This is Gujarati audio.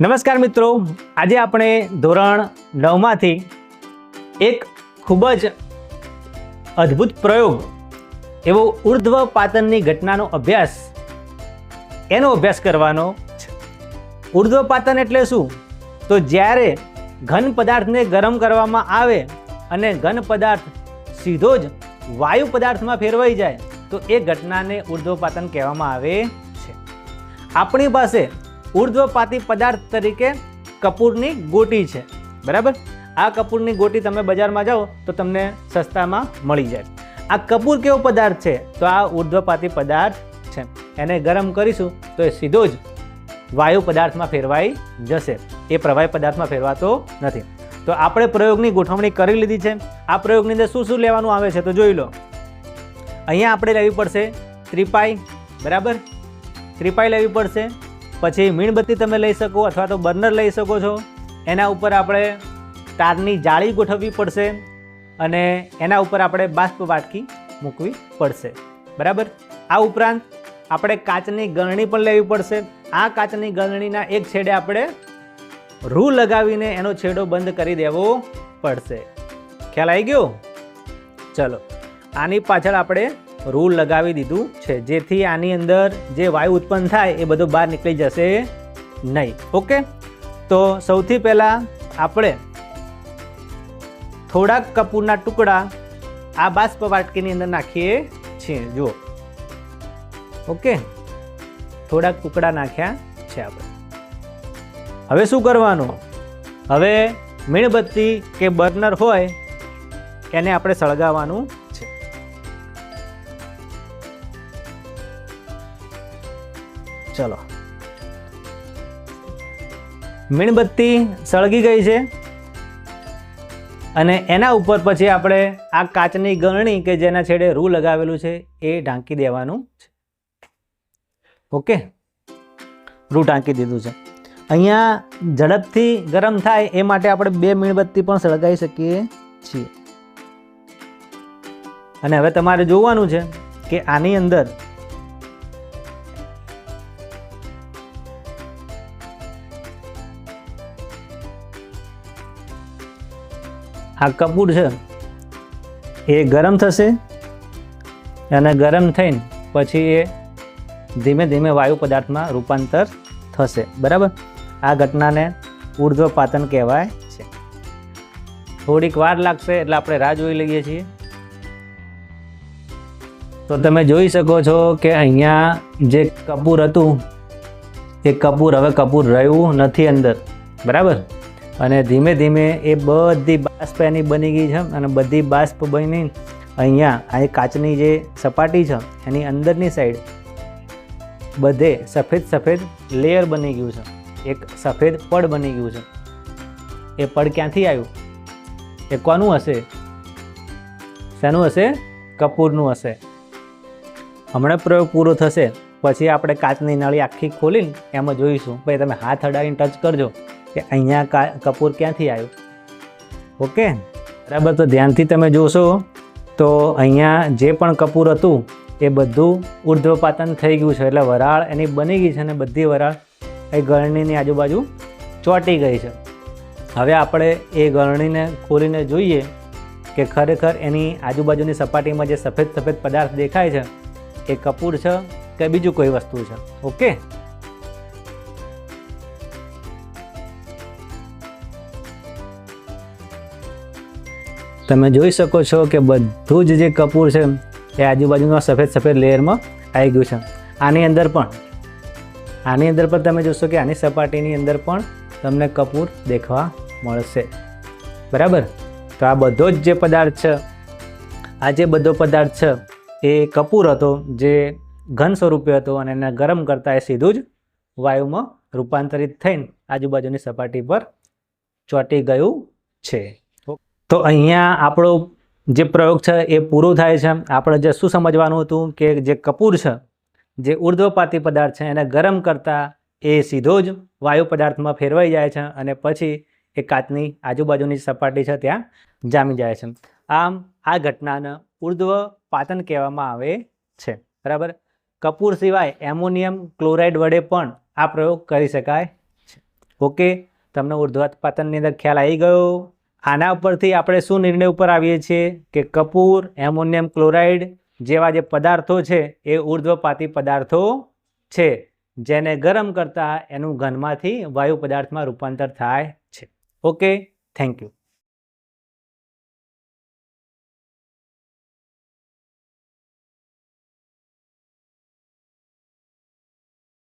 નમસ્કાર મિત્રો. આજે આપણે ધોરણ નવમાંથી એક ખૂબ જ અદ્ભુત પ્રયોગ એવો ઉર્ધ્વ પાતનની ઘટનાનો અભ્યાસ, એનો અભ્યાસ કરવાનો છે. ઉર્ધ્વ પાતન એટલે શું? તો જ્યારે ઘન પદાર્થને ગરમ કરવામાં આવે અને ઘન પદાર્થ સીધો જ વાયુ પદાર્થમાં ફેરવાઈ જાય, તો એ ઘટનાને ઉર્ધ્વપાતન કહેવામાં આવે છે. આપણી પાસે ઉર્ધ્વપાતી પદાર્થ તરીકે કપૂરની ગોટી છે. બરાબર? આ કપૂરની ગોટી તમે બજારમાં જાઓ તો તમને સસ્તામાં મળી જાય. આ કપૂર કેવો પદાર્થ છે? તો આ ઉર્ધ્વપાતી પદાર્થ છે. એને ગરમ કરીશું તો એ સીધો જ વાયુ પદાર્થમાં ફેરવાઈ જશે. એ પ્રવાહી પદાર્થમાં ફેરવાતો નથી. તો આપણે પ્રયોગની ગોઠવણી કરી લીધી છે. આ પ્રયોગની અંદર શું શું લેવાનું આવે છે તો જોઈ લો. અહીંયા આપણે લેવી પડશે ત્રિપાઈ. બરાબર? ત્રિપાઈ લેવી પડશે. પછી મીણબત્તી તમે લઈ શકો અથવા તો બર્નર લઈ શકો છો. એના ઉપર આપણે તારની જાળી ગોઠવવી પડશે અને એના ઉપર આપણે બાષ્પ વાટકી મૂકવી પડશે. બરાબર? આ ઉપરાંત આપણે કાચની ગળણી પણ લેવી પડશે. આ કાચની ગળણીના એક છેડે આપણે રૂ લગાવીને એનો છેડો બંધ કરી દેવો પડશે. ખ્યાલ આવી ગયો? ચલો. આની પાછળ આપણે રૂલ લગાવી દીધું છે. જેથી આની અંદર જે વાયુ ઉત્પન્ન થાય એ બધો બહાર નીકળી જશે નહીં. ઓકે? તો સૌથી પહેલાં આપણે થોડાક કપૂરના ટુકડા આ બાષ્પ વાટકીની અંદર નાખીએ છીએ. જુઓ. ઓકે? થોડાક ટુકડા નાખ્યા છે આપણે. હવે શું કરવાનું? હવે મીણબત્તી કે બર્નર હોય એને આપણે સળગાવવાનું ચલો. મીણબત્તી સળગી ગઈ છે અને એના ઉપર પછી આપણે આ કાચની ગરણી કે જેના છેડે રૂ લગાવેલું છે એ ઢાંકી દેવાનું છે. ઓકે? રૂ ઢાંકી દીધું છે. અહીંયા ઝડપથી ગરમ થાય એ માટે આપણે બે મીણબત્તી પણ સળગાવી શકીએ છીએ. અને હવે તમારે જોવાનું છે કે આની અંદર આ કપૂર છે. એ ગરમ થશે અને ગરમ થઈને પછી એ ધીમે ધીમે વાયુ પદાર્થમાં રૂપાંતર થશે. બરાબર? આ ઘટનાને ઉર્ધ્વપાતન કહેવાય છે. થોડીક વાર લાગશે એટલે આપણે રાહ જોઈ લઈએ છીએ. તો તમે જોઈ શકો છો કે અહીંયા જે કપૂર હતું, એ કપૂર હવે કપૂર રહ્યું નથી અંદર. બરાબર? અને ધીમે ધીમે એ બધી બાષ્પ એની બની ગઈ છે અને બધી બાષ્પ બની અહીંયા આ કાચની જે સપાટી છે, એની અંદરની સાઈડ બધે સફેદ સફેદ લેયર બની ગયું છે. એક સફેદ પડ બની ગયું છે. એ પડ ક્યાંથી આવ્યું? એ કોનું હશે? શેનું હશે? કપૂરનું હશે. હમણાં પ્રયોગ પૂરો થશે. પછી આપણે કાચની નળી આખી ખોલીને એમાં જોઈશું. પછી તમે હાથ અડાડીને ટચ કરજો. કે અહીંયા કપૂર ક્યાંથી આવ્યું? ઓકે? બરાબર, તો ધ્યાનથી તમે જોશો, તો અહીંયા જે પણ કપૂર હતું, એ બધું ઉર્ધ્વપાતન થઈ ગયું છે. એટલે વરાળ એની બની ગઈ છે અને બધી વરાળ એ ગળણીની આજુબાજુ ચોંટી ગઈ છે. હવે આપણે એ ગળણીને ખોલીને જોઈએ કે ખરેખર એની આજુબાજુની સપાટીમાં જે સફેદ સફેદ પદાર્થ દેખાય છે, એ કપૂર છે કે બીજું કોઈ વસ્તુ છે. ઓકે? તમે જોઈ શકો છો કે બધું જ જે કપૂર છે, એ આજુબાજુના સફેદ સફેદ લેયરમાં આવી ગયું છે. આની અંદર પણ, આની અંદર પણ તમે જોશો કે આની સપાટીની અંદર પણ તમને કપૂર દેખવા મળશે. બરાબર? તો આ બધો જ જે પદાર્થ છે, આ જે બધો પદાર્થ છે, એ કપૂર હતો, જે ઘન સ્વરૂપે હતો અને એને ગરમ કરતાં એ સીધું જ વાયુમાં રૂપાંતરિત થઈને આજુબાજુની સપાટી પર ચોંટી ગયું છે. તો અહીંયા આપણો જે પ્રયોગ છે એ પૂરો થાય છે. આપણે જે શું સમજવાનું હતું કે જે કપૂર છે, જે ઉર્ધ્વપાતી પદાર્થ છે, એને ગરમ કરતાં એ સીધો જ વાયુ પદાર્થમાં ફેરવાઈ જાય છે અને પછી એ કાચની આજુબાજુની સપાટી છે ત્યાં જામી જાય છે. આમ આ ઘટનાને ઉર્ધ્વપાતન કહેવામાં આવે છે. બરાબર? કપૂર સિવાય એમોનિયમ ક્લોરાઇડ વડે પણ આ પ્રયોગ કરી શકાય છે. ઓકે? તમને ઉર્ધ્વપાતનની અંદર ખ્યાલ આવી ગયો? આના ઉપરથી આપણે શું નિર્ણય ઉપર આવીએ છીએ કે કપૂર, એમોનિયમ ક્લોરાઇડ જેવા જે પદાર્થો છે, એ ઉર્ધ્વપાતી પદાર્થો છે, જેને ગરમ કરતાં એનું ઘનમાંથી વાયુ પદાર્થમાં રૂપાંતર થાય છે. Okay thank you